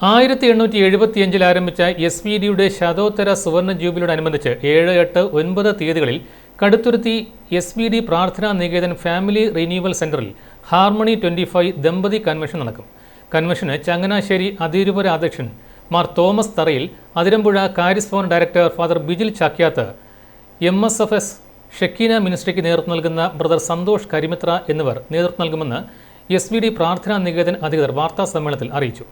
ആയിരത്തി എണ്ണൂറ്റി എഴുപത്തിയഞ്ചിൽ ആരംഭിച്ച എസ് വി ഡിയുടെ ശതോത്തര സുവർണ ജൂബിലിയോടനുബന്ധിച്ച് ഏഴ് എട്ട് ഒൻപത് തീയതികളിൽ Kaduthuruthy S V D Prarthana Niketan family renewal സെന്ററിൽ ഹാർമണി ട്വന്റി ഫൈവ് ദമ്പതി കൺവെൻഷൻ നടക്കും. കൺവെൻഷന് ചങ്ങനാശ്ശേരി അതിരൂപര അധ്യക്ഷൻ Mar Thomas Tharayil Athirampuzha Charis phone director father Bijil Chakyath M S F S Shekinah മിനിസ്ട്രിക്ക് നേതൃത്വം നൽകുന്ന ബ്രദർ സന്തോഷ് കരിമിത്ര എന്നിവർ നേതൃത്വം നൽകുമെന്ന് S V D Prarthana Niketan അധികൃതർ വാർത്താ സമ്മേളനത്തിൽ അറിയിച്ചു.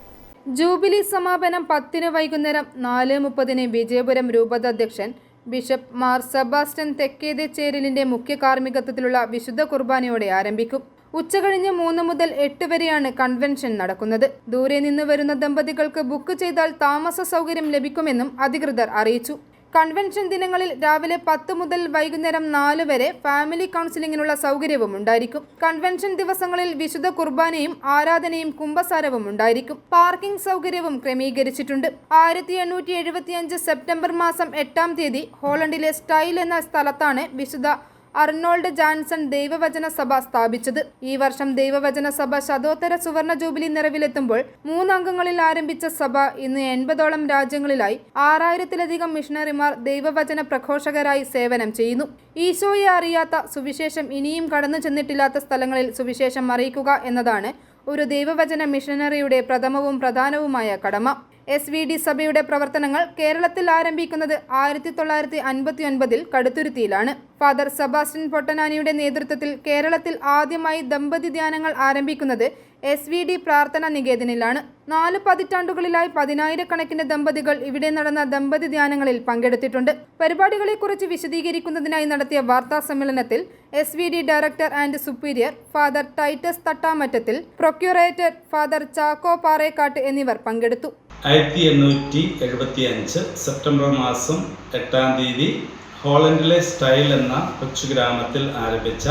ജൂബിലി സമാപനം പത്തിന് വൈകുന്നേരം നാല് മുപ്പതിന് വിജയപുരം രൂപത അധ്യക്ഷൻ ബിഷപ്പ് മാർ സെബാസ്റ്റ്യൻ തെക്കേതെ ചേരലിന്റെ മുഖ്യ കാർമ്മികത്വത്തിലുള്ള വിശുദ്ധ കുർബാനയോടെ ആരംഭിക്കും. ഉച്ചകഴിഞ്ഞ് മൂന്ന് മുതൽ എട്ട് വരെയാണ് കൺവെൻഷൻ നടക്കുന്നത്. ദൂരെ നിന്ന് വരുന്ന ദമ്പതികൾക്ക് ബുക്ക് ചെയ്താൽ താമസ സൗകര്യം ലഭിക്കുമെന്നും അധികൃതർ അറിയിച്ചു. കൺവെൻഷൻ ദിനങ്ങളിൽ രാവിലെ പത്ത് മുതൽ വൈകുന്നേരം നാല് വരെ ഫാമിലി കൗൺസിലിംഗിനുള്ള സൗകര്യവും ഉണ്ടായിരിക്കും. കൺവെൻഷൻ ദിവസങ്ങളിൽ വിശുദ്ധ കുർബാനയും ആരാധനയും കുംഭസാരവും ഉണ്ടായിരിക്കും. പാർക്കിംഗ് സൗകര്യവും ക്രമീകരിച്ചിട്ടുണ്ട്. ആയിരത്തി എണ്ണൂറ്റി എഴുപത്തിയഞ്ച് സെപ്റ്റംബർ മാസം എട്ടാം തീയതി ഹോളണ്ടിലെ സ്റ്റൈൽ എന്ന സ്ഥലത്താണ് വിശുദ്ധ അർണോൾഡ് ജാൻസൺ ദൈവവചന സഭ സ്ഥാപിച്ചത്. ഈ വർഷം ദൈവവചന സഭ ശതോത്തര സുവർണ ജൂബിലി നിറവിലെത്തുമ്പോൾ മൂന്നംഗങ്ങളിൽ ആരംഭിച്ച സഭ ഇന്ന് എൺപതോളം രാജ്യങ്ങളിലായി ആറായിരത്തിലധികം മിഷണറിമാർ ദൈവവചന പ്രഘോഷകരായി സേവനം ചെയ്യുന്നു. ഈശോയെ അറിയാത്ത സുവിശേഷം ഇനിയും കടന്നു ചെന്നിട്ടില്ലാത്ത സ്ഥലങ്ങളിൽ സുവിശേഷം അറിയിക്കുക എന്നതാണ് ഒരു ദൈവവചന മിഷനറിയുടെ പ്രഥമവും പ്രധാനവുമായ കടമ. എസ് വി ഡി സഭയുടെ പ്രവർത്തനങ്ങൾ കേരളത്തിൽ ആരംഭിക്കുന്നത് ആയിരത്തി തൊള്ളായിരത്തി അൻപത്തി ഒൻപതിൽ കടുത്തുരുത്തിയിലാണ്. ഫാദർ സെബാസ്റ്റ്യൻ പൊട്ടനാനിയുടെ നേതൃത്വത്തിൽ കേരളത്തിൽ ആദ്യമായി ദമ്പതി ധ്യാനങ്ങൾ ആരംഭിക്കുന്നത് എസ് വി ഡി പ്രാർത്ഥന നികേതനിലാണ്. നാല് പതിറ്റാണ്ടുകളിലായി പതിനായിരക്കണക്കിന് ദമ്പതികൾ ഇവിടെ നടന്ന ദമ്പതി ധ്യാനങ്ങളിൽ പങ്കെടുത്തിട്ടുണ്ട്. പരിപാടികളെക്കുറിച്ച് വിശദീകരിക്കുന്നതിനായി നടത്തിയ വാർത്താ സമ്മേളനത്തിൽ S V D director and superior father Titus Thattamattathil procurator father Chacko Parekkattu എന്നിവർ പങ്കെടുത്തു. ആയിരത്തി എണ്ണൂറ്റി എഴുപത്തി അഞ്ച് സെപ്റ്റംബർ മാസം എട്ടാം തീയതി ഹോളണ്ടിലെ സ്റ്റൈൽ എന്ന കൊച്ചു ഗ്രാമത്തിൽ ആരംഭിച്ച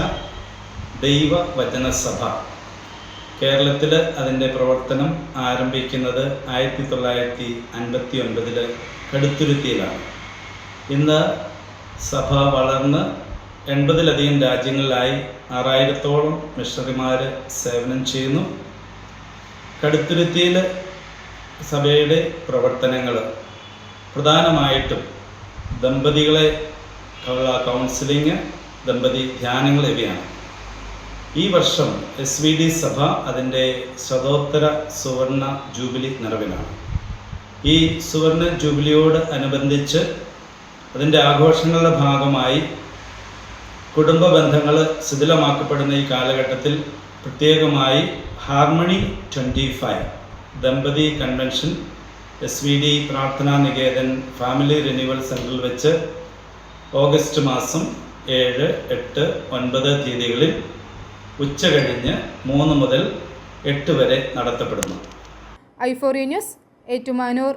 ദൈവവചന സഭ കേരളത്തിൽ അതിന്റെ പ്രവർത്തനം ആരംഭിക്കുന്നത് ആയിരത്തി തൊള്ളായിരത്തി അൻപത്തി ഒൻപതിൽ കടുത്തുരുത്തിയിലാണ്. ഇന്ന് സഭ വളർന്ന് എൺപതിലധികം രാജ്യങ്ങളിലായി ആറായിരത്തോളം മിഷണറിമാർ സേവനം ചെയ്യുന്നു. കടുത്തുരുത്തിയിൽ സഭയുടെ പ്രവർത്തനങ്ങൾ പ്രധാനമായിട്ടും ദമ്പതികളെ കൗൺസിലിംഗ് ദമ്പതി ധ്യാനങ്ങൾ ഇവയാണ്. ഈ വർഷം എസ് വി ഡി സഭ അതിന്റെ ശതോത്തര സുവർണ ജൂബിലി നിറവിലാണ്. ഈ സുവർണ ജൂബിലിയോട് അനുബന്ധിച്ച് അതിന്റെ ആഘോഷങ്ങളുടെ ഭാഗമായി കുടുംബ ബന്ധങ്ങൾ ശിഥിലമാക്കപ്പെടുന്ന ഈ കാലഘട്ടത്തിൽ പ്രത്യേകമായി harmony twenty five ദമ്പതി convention S V D Prarthana Niketan family renewal സെന്ററിൽ വെച്ച് ഓഗസ്റ്റ് മാസം ഏഴ് എട്ട് ഒൻപത് തീയതികളിൽ ഉച്ച കഴിഞ്ഞ് മൂന്ന് മുതൽ എട്ട് വരെ നടത്തപ്പെടുന്നു. ഐഫോറിയ ന്യൂസ് ഏറ്റുമാനൂർ.